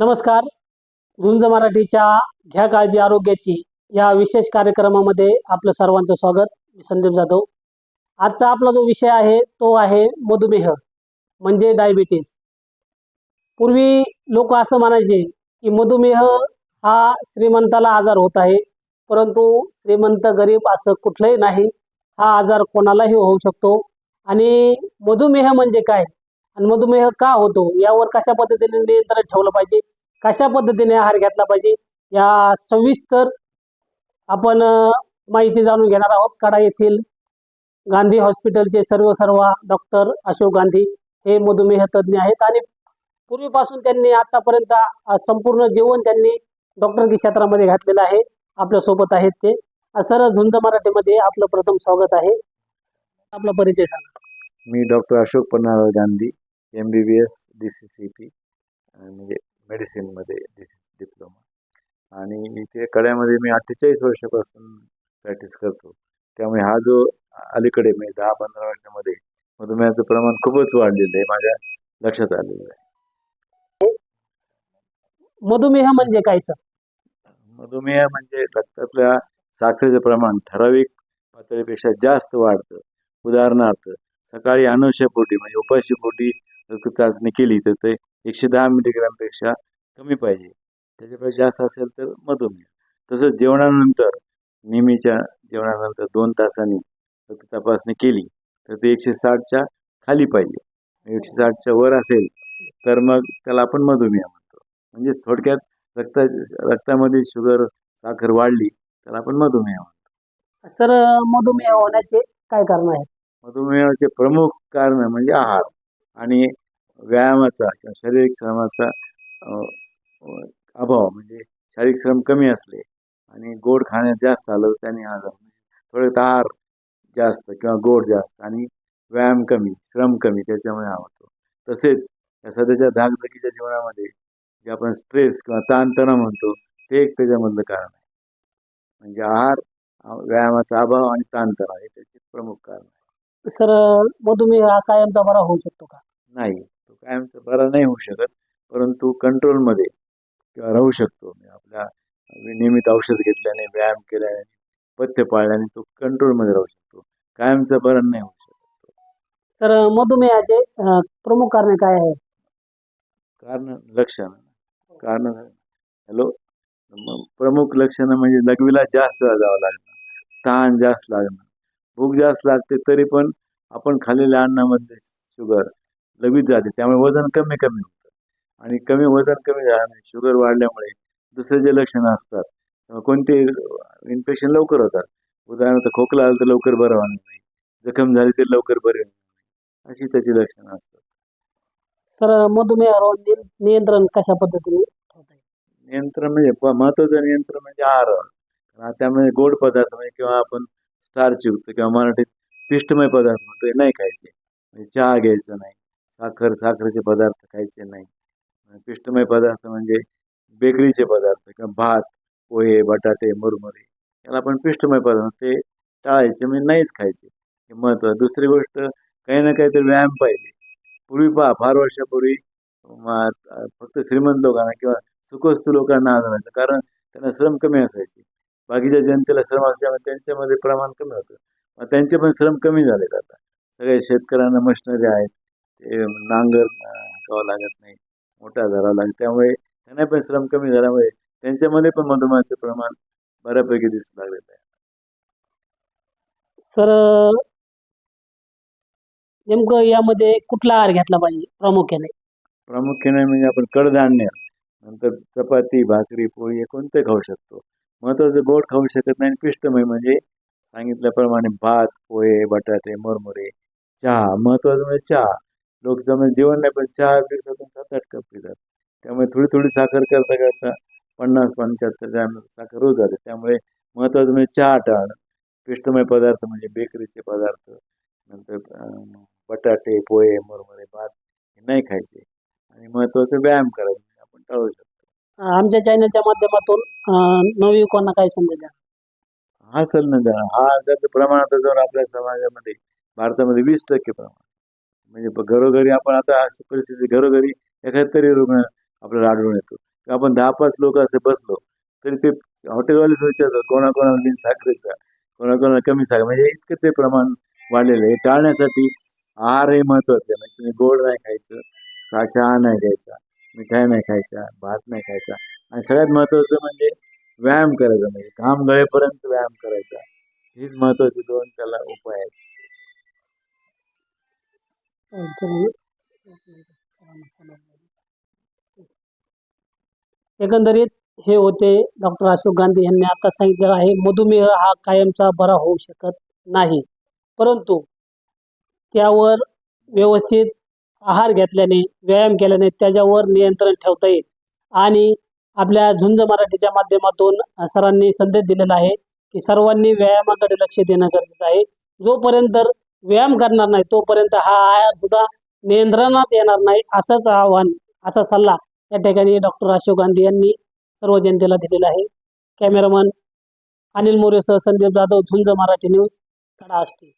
नमस्कार. झुंज मराठीच्या घ्या काळजी आरोग्याची या विशेष कार्यक्रमामध्ये आपलं सर्वांचं स्वागत. मी संदीप जाधव. आजचा आपला जो विषय आहे तो आहे मधुमेह म्हणजे डायबिटीस पूर्वी लोक असं म्हणायचे की मधुमेह हा श्रीमंताला आजार होत आहे परंतु श्रीमंत गरीब असं कुठलंही नाही. हा आजार कोणालाही होऊ शकतो. आणि मधुमेह म्हणजे काय? आणि मधुमेह का होतो? यावर कशा पद्धतीने नियंत्रण ठेवलं पाहिजे? कशा पद्धतीने आहार घेतला पाहिजे? या सविस्तर आपण माहिती जाणून घेणार आहोत. कडा येथील गांधी हॉस्पिटलचे सर्व सर्व डॉक्टर अशोक गांधी हे मधुमेह तज्ज्ञ आहेत आणि पूर्वीपासून त्यांनी आतापर्यंत संपूर्ण जीवन त्यांनी डॉक्टरकी क्षेत्रामध्ये घातलेलं आहे. आपल्यासोबत आहेत ते. सर झुंज मराठीमध्ये आपलं प्रथम स्वागत आहे. आपला परिचय सांगा. मी doctor Ashok Pannalal Gandhi. M B B S D C C P म्हणजे मेडिसिनमध्ये डी सी डिप्लोमा. आणि इथे कड्यामध्ये मी अठ्ठेचाळीस वर्षापासून प्रॅक्टिस करतो. त्यामुळे हा जो अलीकडे म्हणजे दहा पंधरा वर्षामध्ये मधुमेहाचं प्रमाण खूपच वाढलेलं आहे माझ्या लक्षात आलेलं आहे. मधुमेह म्हणजे काय सर? मधुमेह म्हणजे रक्तातल्या साखरेचं प्रमाण ठराविक पातळीपेक्षा जास्त वाढतं. उदाहरणार्थ सकाळी अनुष्यपोटी म्हणजे उपाशी पोटी चाचणी केली तर ते एकशे दहा मिलीग्रामपेक्षा कमी पाहिजे. त्याच्यापेक्षा जास्त असेल तर मधुमेह. तसंच जेवणानंतर नेहमीच्या जेवणानंतर दोन तासांनी रक्त तपासणी केली तर ते एकशे साठच्या खाली पाहिजे. एकशे साठच्या वर असेल तर मग त्याला आपण मधुमेह म्हणतो. म्हणजे थोडक्यात रक्ता रक्तामध्ये शुगर साखर वाढली तर आपण मधुमेह म्हणतो. सर मधुमेह होण्याचे काय कारण आहेत? मधुमेहाचे प्रमुख कारण म्हणजे आहार आणि व्यायामाचा किंवा शारीरिक श्रमाचा अभाव म्हणजे शारीरिक श्रम कमी असले आणि गोड खाण्यात जास्त आलं त्याने आजार म्हणजे थोडं आहार जास्त किंवा गोड जास्त आणि व्यायाम कमी श्रम कमी त्याच्यामुळे हा होतो. तसेच या सध्याच्या धाकधकीच्या जीवनामध्ये जे आपण स्ट्रेस किंवा ताणतणाव म्हणतो ते एक त्याच्यामधलं कारण आहे. म्हणजे आहार व्यायामाचा अभाव आणि ताणतणाव हे त्याचे प्रमुख कारण आहे. सर मधुमेह हा कायमचा बरा होऊ शकतो का? नाही तो कायमचा बरा नाही होऊ शकत परंतु कंट्रोलमध्ये किंवा राहू शकतो. आपल्या नियमित औषध घेतल्याने व्यायाम केल्याने पथ्य पाळल्याने तो कंट्रोलमध्ये राहू शकतो. कायमचा बरा नाही होऊ शकत. तर मधुमेहाचे प्रमुख कारणे काय आहेत कारण लक्षण. कारण हॅलो? प्रमुख लक्षणं म्हणजे लघवीला जास्त जावं लागणं तहान जास्त लागणं भूक जास्त लागते तरी पण आपण खाल्लेल्या अन्नामध्ये शुगर लगेच जाते. त्यामुळे वजन कमी कमी होतं. आणि कमी वजन कमी झाल्याने शुगर वाढल्यामुळे दुसरे जे लक्षणं असतात. कोणते इन्फेक्शन लवकर होतात. उदाहरणार्थ खोकला आलं तर लवकर बरं होणार नाही. जखम झाली तर लवकर बरे होणार नाही. अशी त्याची लक्षणं असतात. तर मधुमेहावर नि- नियंत्रण कशा पद्धतीने नियंत्रण म्हणजे महत्वाचं नियंत्रण म्हणजे आहार. त्यामध्ये गोड पदार्थ म्हणजे किंवा आपण स्टार्चयुक्त किंवा मराठीत पिष्टमय पदार्थ म्हणतो हे नाही खायचे. म्हणजे चहा घ्यायचा नाही साखर साखरेचे पदार्थ खायचे नाही. पिष्टमय पदार्थ म्हणजे बेकरीचे पदार्थ किंवा भात पोहे बटाटे मुरमुरे याला आपण पिष्टमय पदार्थ ते टाळायचे म्हणजे नाहीच खायचे. हे महत्त्वाचं. दुसरी गोष्ट काही ना काहीतरी व्यायाम पाहिजे. पूर्वी पहा फार वर्षापूर्वी फक्त श्रीमंत लोकांना किंवा सुखवस्तू लोकांना आजार कारण त्यांना श्रम कमी असायचे. बाकीच्या जनतेला श्रम असल्यामुळे त्यांच्यामध्ये प्रमाण कमी होतं. त्यांचे पण श्रम कमी झालेत आता. सगळे शेतकऱ्यांना मशिनरी आहेत. ते नांगर हाकावं लागत नाही. मोठा धरावा लागत त्यामुळे त्यांना पण श्रम कमी झाल्यामुळे त्यांच्यामध्ये पण मधुमेहाचं प्रमाण बऱ्यापैकी दिसू लागलेलं आहे. सर नेमकं यामध्ये कुठला आहार घेतला पाहिजे प्रामुख्याने? प्रामुख्याने म्हणजे आपण कडधान्य नंतर चपाती भाकरी पोळी हे कोणते खाऊ शकतो? महत्वाचं गोड खाऊ शकत नाही. आणि पिष्टमय म्हणजे सांगितल्याप्रमाणे भात पोहे बटाटे मुरमुरे चहा. महत्वाचं म्हणजे चहा. लोक जमेल जेवण नाही पण चहा दिवसातून सात आठ कप पितात. त्यामुळे थोडी थोडी साखर करता करता पन्नास पंच्याहत्तर ग्रॅम साखर रोज जाते. त्यामुळे महत्वाचं म्हणजे चहा टाळणं पिष्टमय पदार्थ म्हणजे बेकरीचे पदार्थ. नंतर बटाटे पोहे मुरमुरे भात हे नाही खायचे. आणि महत्वाचं व्यायाम करायचं आपण टाळू शकतो. आमच्या चॅनलच्या माध्यमातून नवयुवकांना काय संदेश द्या. हा सल्ला द्या हा त्याचं प्रमाण आता जर आपल्या समाजामध्ये भारतामध्ये वीस टक्के प्रमाण. म्हणजे घरोघरी आपण आता अशी परिस्थिती घरोघरी एखाद तरी रुग्ण आपल्याला आढळून येतो. आपण दहा पाच लोक असे बसलो तरी ते हॉटेलवाले विचारतात कोणाकोणाला बिन साखरेचा कोणाकोणाला कमी साखर. म्हणजे इतकं ते प्रमाण वाढलेलं आहे. हे टाळण्यासाठी आहार हे महत्वाचं आहे. म्हणजे तुम्ही गोड नाही खायचं सा चहा नाही घ्यायचा मिठाई नाही खायच्या भात नाही खायचा. आणि सगळ्यात महत्वाचं म्हणजे व्यायाम करायचा म्हणजे घाम गळेपर्यंत व्यायाम करायचा. हीच महत्वाची दोन त्याला उपाय आहेत. एकंदरीत हे होते डॉक्टर अशोक गांधी यांनी आता सांगितलेलं आहे मधुमेह हा कायमचा बरा होऊ शकत नाही. परंतु त्यावर व्यवस्थित आहार घेतल्याने व्यायाम केल्याने त्याच्यावर नियंत्रण ठेवता येईल. आणि आपल्या झुंज मराठीच्या माध्यमातून सरांनी संदेश दिलेला आहे की सर्वांनी व्यायामाकडे लक्ष देणं गरजेचं आहे. जोपर्यंत व्यायाम करणार नाही तोपर्यंत हा आहार सुद्धा नियंत्रणात येणार नाही असंच आव्हान असा सल्ला या ठिकाणी डॉक्टर अशोक गांधी यांनी सर्व जनतेला दिलेला आहे. कॅमेरामन अनिल मोरेसह संदीप जाधव झुंज मराठी न्यूज कडा असतील